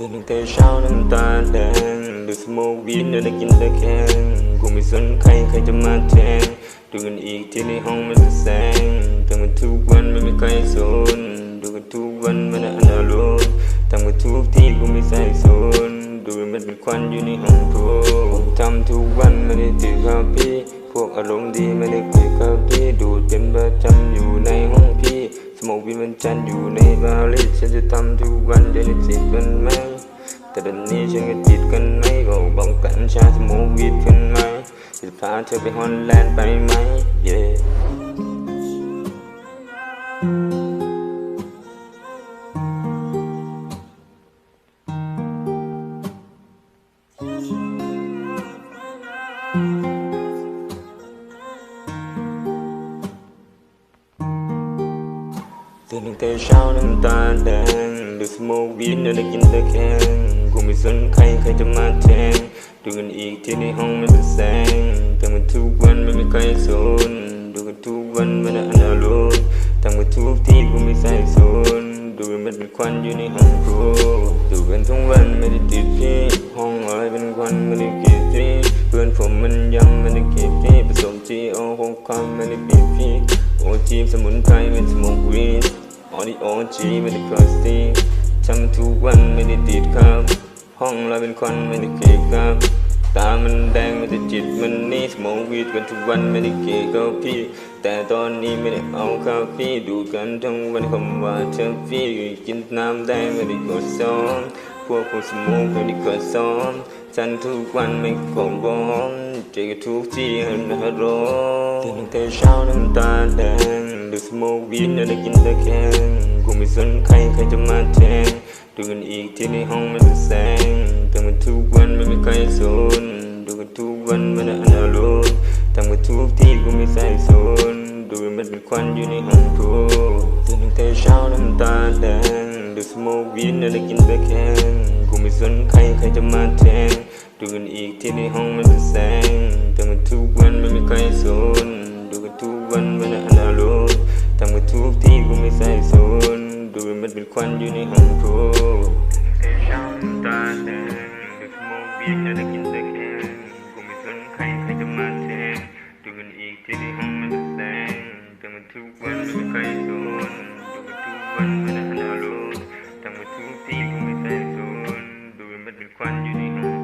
ตื่นตั้งแต่เช้าน้ำตาแดงดูสโมกวีดแล้วได้กินตะแคงกูไม่สนใครใครจะมาแทงดูกันอีกที่ในห้องมันจะแสงทำกันทุกวันไม่มีใครสนดูกันทุกวันไม่ได้อันดาลมทำกันทุกที่กูไม่ใส่สนดูมันเป็นควันอยู่ในห้องโถงทำทุกวันไม่ได้ตื่นกับพี่ พวกอารมณ์ดีไม่ได้คุยกับพี่ดูดเป็นประจำอยู่ในห้องพี่ สมองวินมันจันอยู่ในบาลีฉันจะทำทุกวันจะได้จิตกันไหม แต่ตอนนี้ฉันก็ติดกันไหมก็บังกันชาสมองวิดขึ้นไหมจะพาเธอไปฮอลแลนด์ไปไหม yeah ตื่นตั้งแต่เช้าน้ำตาแดงดูสโมกวีดแล้วได้ คงไม่สนใครใครจะมาแทงดูกันอีกที่ในห้องไมันจะแสงทำกันทุกวันไม่มีใครสนดูกันทุกวันไม่ได้อันดาลมทำกันทุกที่กูไม่ใส่สนดูกันมันเป็นควันอยู่ในห้องกูดูกันทั้งวันไม่ได้ติดพี่ห้องอะไรเป็นควันไม่ได้กินพี่เพื่อนผมมันยังไม่ได้กินพี่ผสมจีโอหกความไม่ได้กินพี่โอจีสมุนไพรเป็นสมุนวีออดีโอจีไม่ได้คลาสติกทำทุกวันไม่ได้ ห้องเราเป็นควันไม่ได้เกะครับตามันแดงไม่ได้จิตมันนี่สมองวีดกันทุกวันไม่ได้เกะกับพี่ แต่ตอนนี้ไม่ได้เอาข้าวพี่ดูกันทั้งวันคำว่าเธอพี่กินน้ำแดงไม่ได้กดซ้อมพวกคนสมองไม่ได้กดซ้อมฉันทุกวันไม่คงบอมเจอทุกที่หันหาร้องตื่นตั้งแต่เช้าน้ำตาแดงดูสโมกวีดแล้วได้กินตะแคงกูไม่สนใครใครจะมาแทง ดูกันอีกที่ในห้องมันจะแสงทำกันทุกวันไม่มีใครสนดูกันทุกวันไม่ได้อันดาลมทำกันทุกที่กูไม่ใส่สนดูกันมันเป็นควันอยู่ในห้องกูตื่นตั้งแต่เช้าน้ำตาแดงดูสโมกวีดแล้วได้กินตะแคงกูไม่สนใครใครจะมาแทงดูกันอีกที่ในห้องมันจะแสงทำกันทุกวันไม่มีใครสนดูกันทุกวันไม่ได้อัน มันเป็นควันอยู่ในห้องกูแต่เช้าน้ำตาแดงดูสโมกวีดแล้วได้กินแต่แค่กูไม่สนใครใครจะมาแทนดูกันอีกที่ในห้องมันจะแสงทำกันทุกวันไม่มีใครสนดูกันทุกวันไม่ได้อันดาลมทำกันทุกที่กูไม่ใส่สนดูมันเป็นควันอยู่ในห้อง